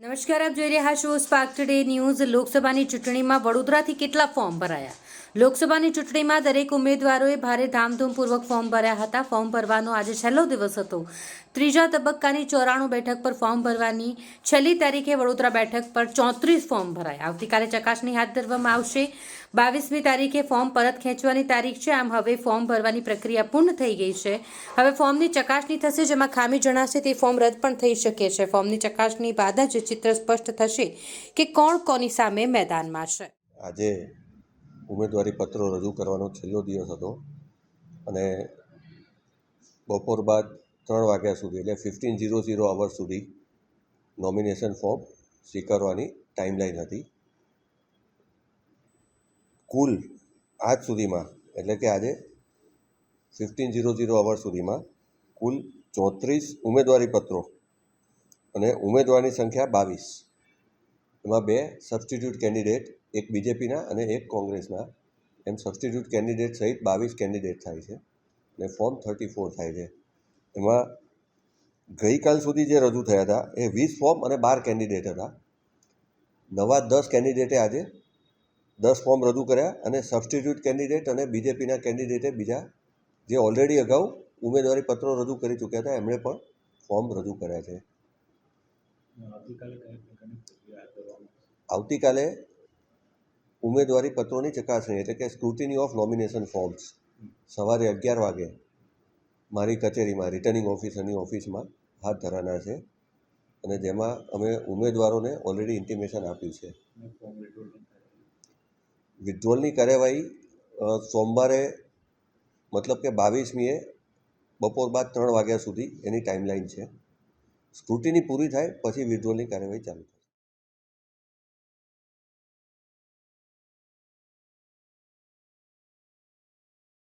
નમસ્કાર આપ જોઈ રહ્યા છો સ્પાર્ક ટુડે ન્યૂઝ લોકસભાની ચૂંટણીમાં વડોદરાથી કેટલા ફોર્મ ભરાયા? લોકસભાની ચૂંટણીમાં દરેક ઉમેદવારોએ ભારે ધામધૂમપૂર્વક ફોર્મ ભર્યા હતા. ફોર્મ ભરવાનો આજે છેલ્લો દિવસ હતો. ત્રીજા તબક્કાની ચોરાણું બેઠક પર ફોર્મ ભરવાની છેલ્લી તારીખે વડોદરા બેઠક પર ચોત્રીસ ફોર્મ ભરાયા. આવતીકાલે ચકાસણી હાથ ધરવામાં આવશે. બાવીસમી તારીખે ફોર્મ પરત ખેંચવાની તારીખ છે. આમ હવે ફોર્મ ભરવાની પ્રક્રિયા પૂર્ણ થઈ ગઈ છે. હવે ફોર્મની ચકાસણી થશે, જેમાં ખામી જણાશે તે ફોર્મ રદ પણ થઈ શકે છે. ફોર્મની ચકાસણી બાદ જ ચિત્ર સ્પષ્ટ થશે કે કોણ કોની સામે મેદાનમાં છે. આજે ઉમેદવારી પત્રો રજૂ કરવાનો છેલ્લો દિવસ હતો અને બપોર બાદ ત્રણ વાગ્યા સુધી એટલે ફિફ્ટીન ઝીરો ઝીરો અવર સુધી નોમિનેશન ફોર્મ સ્વીકારવાની ટાઈમલાઈન હતી. કુલ આજ સુધીમાં એટલે કે આજે ફિફ્ટીન ઝીરો ઝીરો અવર સુધીમાં કુલ ચોત્રીસ ઉમેદવારી પત્રો અને ઉમેદવારની સંખ્યા બાવીસ. એમાં બે સબસ્ટિટ્યૂટ કેન્ડિડેટ એક બીજેપીના અને એક કોંગ્રેસના એમ સબસ્ટિટ્યૂટ કેન્ડિડેટ સહિત બાવીસ કેન્ડિડેટ થાય છે અને ફોર્મ થર્ટી ફોર થાય છે. એમાં ગઈકાલ સુધી જે રજૂ થયા હતા એ વીસ ફોર્મ અને બાર કેન્ડિડેટ હતા. નવા દસ કેન્ડિડેટે આજે દસ ફોર્મ રજૂ કર્યા અને સબસ્ટિટ્યૂટ કેન્ડિડેટ અને બીજેપીના કેન્ડિડેટે બીજા જે ઓલરેડી અગાઉ ઉમેદવારી પત્રો રજૂ કરી ચૂક્યા હતા એમણે પણ ફોર્મ રજૂ કર્યા છે. આવતીકાલે કઈ પ્રકારની પ્રક્રિયા હાથ ધરવામાં આવશે? આવતીકાલે ઉમેદવારી પત્રોની ચકાસણી એટલે કે સ્ક્રુટિની ઓફ નોમિનેશન ફોર્મ્સ સવારે અગિયાર વાગે મારી કચેરીમાં રિટર્નિંગ ઓફિસરની ઓફિસમાં હાથ ધરાના છે. અને જેમાં અમે ઉમેદવારોને ઓલરેડી ઇન્ટિમેશન આપ્યું છે. વિડ્રોલની કાર્યવાહી સોમવારે મતલબ કે બાવીસમીએ બપોર બાદ ત્રણ વાગ્યા સુધી એની ટાઈમલાઈન છે. સ્ક્રુટિની પૂરી થાય, પછી વિડ્રોલની કાર્યવાહી ચાલુ થશે.